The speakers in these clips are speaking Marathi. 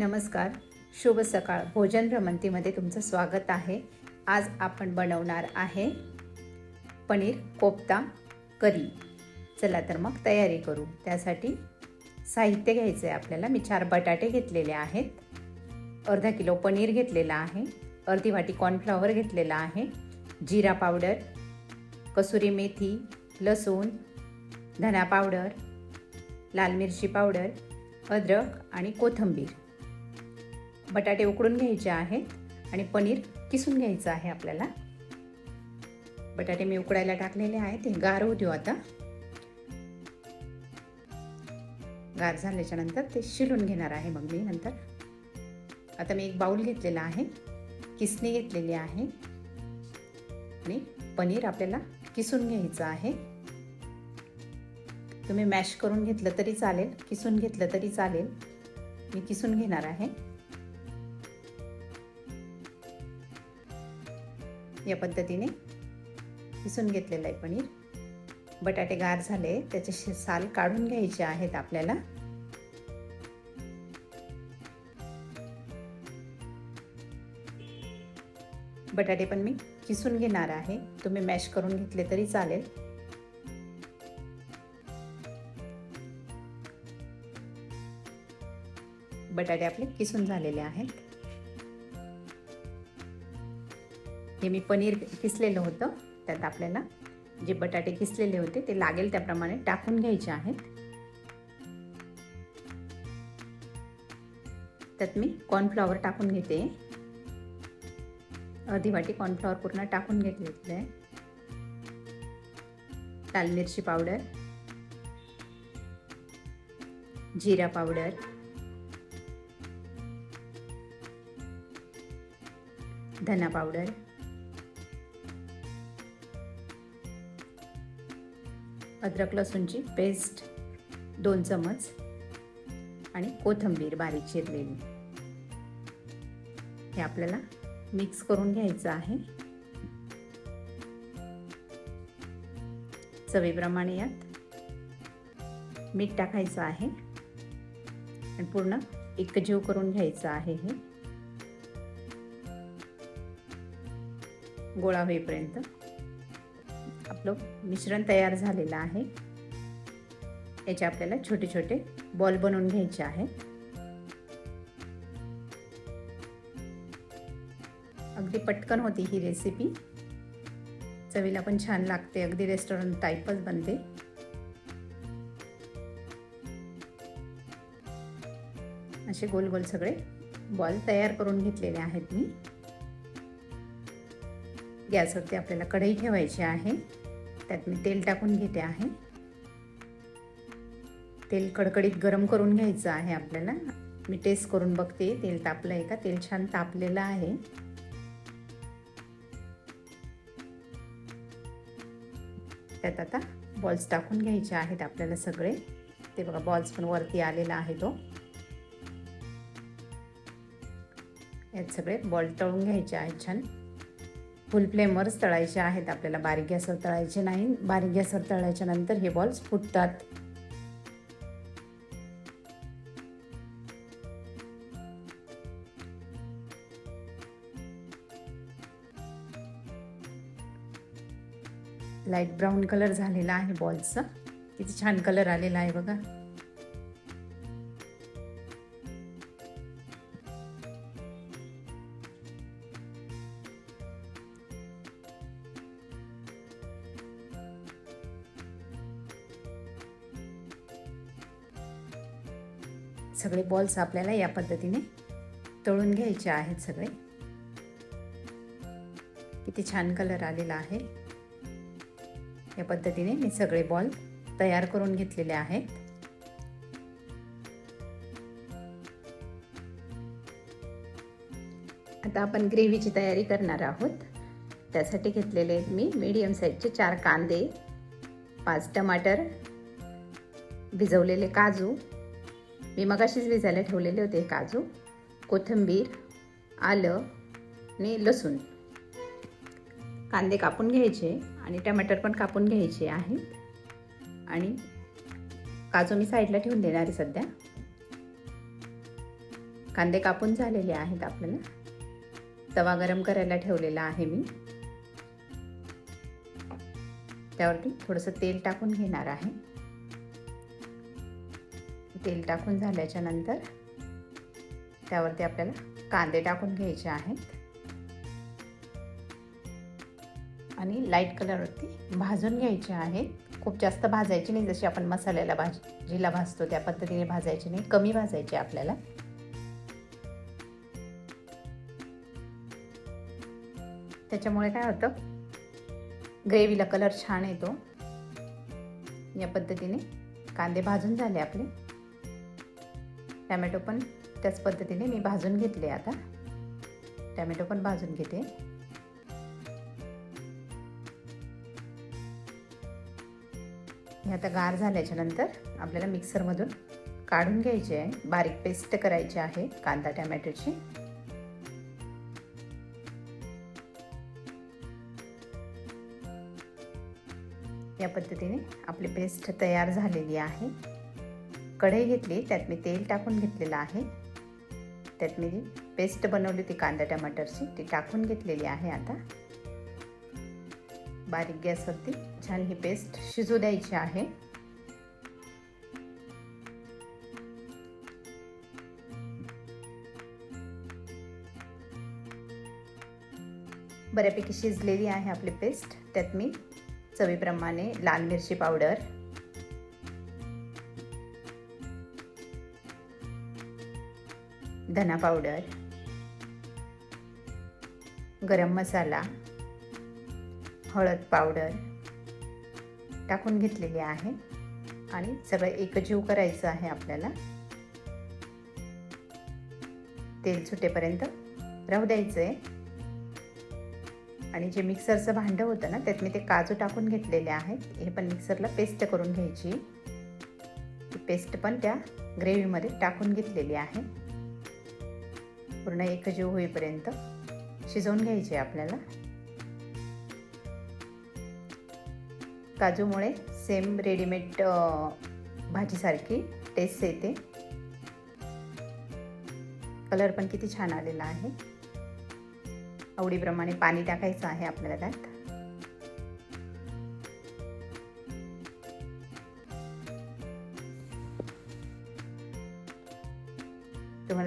नमस्कार. शुभ सकाळ. भोजन भ्रमंतीमध्ये तुमचं स्वागत आहे. आज आपण बनवणार आहे पनीर कोफ्ता करी. चला तर मग तयारी करू. त्यासाठी साहित्य घ्यायचं आहे आपल्याला. मी चार बटाटे घेतलेले आहेत. अर्धा किलो पनीर घेतलेला आहे. अर्धी वाटी कॉर्नफ्लॉवर घेतलेला आहे. जिरा पावडर कसुरी मेथी लसूण धना पावडर लाल मिरची पावडर अद्रक आणि कोथिंबीर. बटाटे उकडून घ्यायचे आहेत आणि पनीर किसून घ्यायचं आहे आपल्याला. बटाटे मी उकडायला टाकलेले आहेत. ते गार होऊ देऊ आता. गार झाल्याच्यानंतर ते शिलून घेणार आहे मग मी नंतर. आता मी एक बाऊल घेतलेला आहे. किसणी घेतलेली आहे. आणि पनीर आपल्याला किसून घ्यायचं आहे. तुम्ही मॅश करून घेतलं तरी चालेल. किसून घेतलं तरी चालेल. मी किसून घेणार आहे. या पद्धतीने किसून घेतलेलं आहे पनीर. बटाटे गार झाले त्याचे साल काढून घ्यायचे आहेत आपल्याला. बटाटे पण मी किसून घेणार आहे. तुम्ही मॅश करून घेतले तरी चालेल. बटाटे आपले किसून झालेले आहेत. हे मी पनीर किसलेलं होतं. त्यात आपल्याला जे बटाटे किसलेले होते ते लागेल त्याप्रमाणे टाकून घ्यायचे आहेत. त्यात मी कॉर्नफ्लॉवर टाकून घेते. अर्धी वाटी कॉर्नफ्लॉवर पूर्ण टाकून घेतलेलं आहे. लाल मिरची पावडर. जिरा पावडर. धना पावडर. अद्रक लसूणची पेस्ट दोन चमच आणि कोथिंबीर बारीक चिरलेली. हे आपल्याला मिक्स करून घ्यायचं आहे. चवीप्रमाणे यात मीठ टाकायचं आहे आणि पूर्ण एकजीव करून घ्यायचं आहे हे. गोळा होईपर्यंत आपलं मिश्रण तयार झालेलं आहे. याचे आपल्याला छोटे छोटे बॉल बनवून घ्यायचे आहेत अगदी पटकन होती ही रेसिपी चवीला पण छान लागते अगदी रेस्टॉरंट टाईपच बनते. असे गोल गोल सगळे बॉल तयार करून घेतलेले आहेत मी. गॅसवरती आपल्याला कढई ठेवायची आहे. त्यात मी तेल टाकून घेते आहे. तेल कडकडीत गरम करून घ्यायचं आहे आपल्याला. मी टेस्ट करून बघते तेल तापलं आहे का? तेल छान तापलेलं आहे. त्यात आता बॉल्स टाकून घ्यायचे आहेत आपल्याला सगळे. ते बघा बॉल्स पण वरती आलेला आहे तो. यात सगळे बॉल तळून घ्यायचे आहेत छान. फुल फ्लेमवरच तळायचे आहेत. आपल्याला बारीक गॅसवर तळायचे नाही. बारीक गॅसवर तळायच्या नंतर हे बॉल्स फुटतात. लाइट ब्राऊन कलर झालेला आहे बॉल्सचा किती छान कलर आलेला आहे बघा. सगळे बॉल्स आपल्याला या पद्धतीने तळून घ्यायचे आहेत सगळे. किती छान कलर आलेला आहे. या पद्धतीने मी सगळे बॉल तयार करून घेतलेले आहेत. आता आपण ग्रेव्हीची तयारी करणार आहोत. त्यासाठी घेतलेले आहेत मी मीडियम साईजचे चार कांदे पाच टमाटर भिजवलेले काजू मी मगाशीच भिजायला ठेवलेले होते काजू कोथिंबीर आलं आणि लसूण. कांदे कापून घ्यायचे आणि टमाटर पण कापून घ्यायचे आहे. आणि काजू मी साईडला ठेवून देणार आहे सध्या. कांदे कापून झालेले आहेत आपल्याला. तवा गरम करायला ठेवलेला आहे मी. त्यावरती थोडंसं तेल टाकून घेणार आहे. तेल टाकून झाल्याच्यानंतर त्यावरती आपल्याला कांदे टाकून घ्यायचे आहेत. आणि लाइट कलरवरती भाजून घ्यायचे आहेत. खूप जास्त भाजायची नाही जशी आपण मसाल्याला भाजीला भाजतो त्या पद्धतीने भाजायची नाही कमी भाजायचे आपल्याला. त्याच्यामुळे काय होतं? ग्रेव्हीला कलर छान येतो. या पद्धतीने कांदे भाजून झाले आपले. टॅमॅटो पण त्याच पद्धतीने मी भाजून घेतले आता. टॅमॅटो पण भाजून घेते. हे आता गार झाल्याच्यानंतर आपल्याला मिक्सरमधून काढून घ्यायचे आहे. बारीक पेस्ट करायची आहे कांदा टॅमॅटोची. या पद्धतीने आपली पेस्ट तयार झालेली आहे. कढई घेतली त्यात मी तेल टाकून घेतलेलं आहे. त्यात मी जी पेस्ट बनवली ती कांदा टमाटरची ती टाकून घेतलेली आहे आता. बारीक गॅसवरती छान ही पेस्ट शिजू द्यायची आहे. बऱ्यापैकी शिजलेली आहे आपली पेस्ट. त्यात मी चवीप्रमाणे लाल मिरची पावडर धना पावडर गरम मसाला हळद पावडर टाकून घेतलेली आहे आणि सगळं एकजीव करायचं आहे आपल्याला. तेल सुटेपर्यंत राहू द्यायचं आहे आणि जे मिक्सरचं भांडं होतं ना त्यात मी ते काजू टाकून घेतलेले आहेत. हे पण मिक्सरला पेस्ट करून घ्यायची. पेस्ट पण त्या ग्रेव्हीमध्ये टाकून घेतलेली आहे. पूर्ण एकजीव होईपर्यंत शिजवून घ्यायचे आपल्याला. काजूमुळे सेम रेडीमेड भाजीसारखी टेस्ट येते. कलर पण किती छान आलेला आहे. आवडीप्रमाणे पाणी टाकायचं आहे आपल्याला त्यात.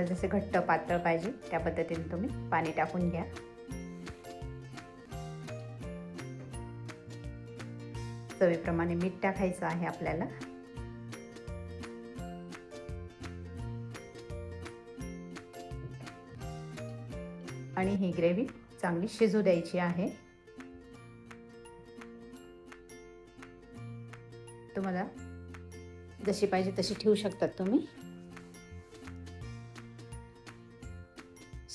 तुम्हाला जसे घट्ट पातळ पाहिजे त्या पद्धतीने तुम्ही पाणी टाकून घ्या. चवीप्रमाणे मीठ टाकायचं आहे आपल्याला. आणि ही ग्रेव्ही चांगली शिजू द्यायची आहे. तुम्हाला जशी पाहिजे तशी ठेवू शकतात तुम्ही.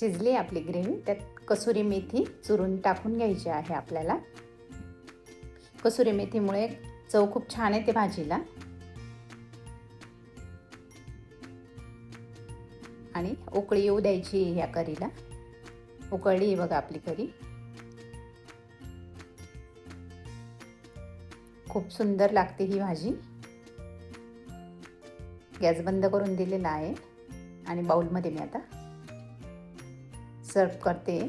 शिजली आपली ग्रेव्ही त्यात कसुरी मेथी चुरून टाकून घ्यायची आहे आपल्याला. कसुरी मेथीमुळे चव खूप छान येते भाजीला. आणि उकळी येऊ द्यायची ह्या करीला. उकळली बघा आपली करी. खूप सुंदर लागते ही भाजी. गॅस बंद करून दिलेला आहे. आणि बाऊलमध्ये मी आता सर्व करते.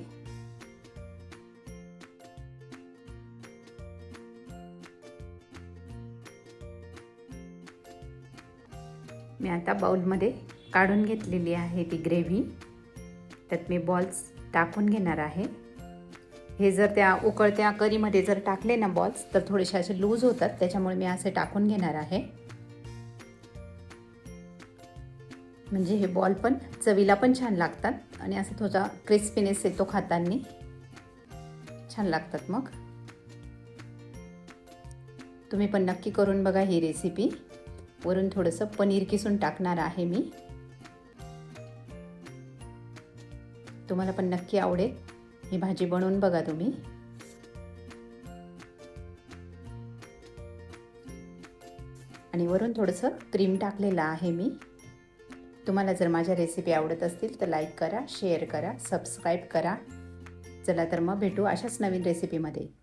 मी आता बाउलमध्ये काढून घेतलेली आहे ती ग्रेव्ही त्यात मी बॉल्स टाकून घेणार आहे. हे जर त्या उकळत्या करीमध्ये जर टाकले ना बॉल्स तर थोडेसे असे लूज होतात त्याच्यामुळे मी असे टाकून घेणार आहे. म्हणजे हे बॉल पण चवीला पण छान लागतात. आणि असं थोडा क्रिस्पीनेस येतो खाताना. छान लागतात मग. तुम्ही पण नक्की करून बघा ही रेसिपी वरून थोडंसं पनीर किसून टाकणार आहे मी. तुम्हाला पण नक्की आवडेल. ही भाजी बनवून बघा तुम्ही. आणि वरून थोडंसं क्रीम टाकलेलं आहे मी. तुम्हाला जर माझ्या रेसिपी आवडत असतील तर लाईक करा शेअर करा सबस्क्राईब करा. चला तर मग भेटू अशाच नवीन रेसिपीमध्ये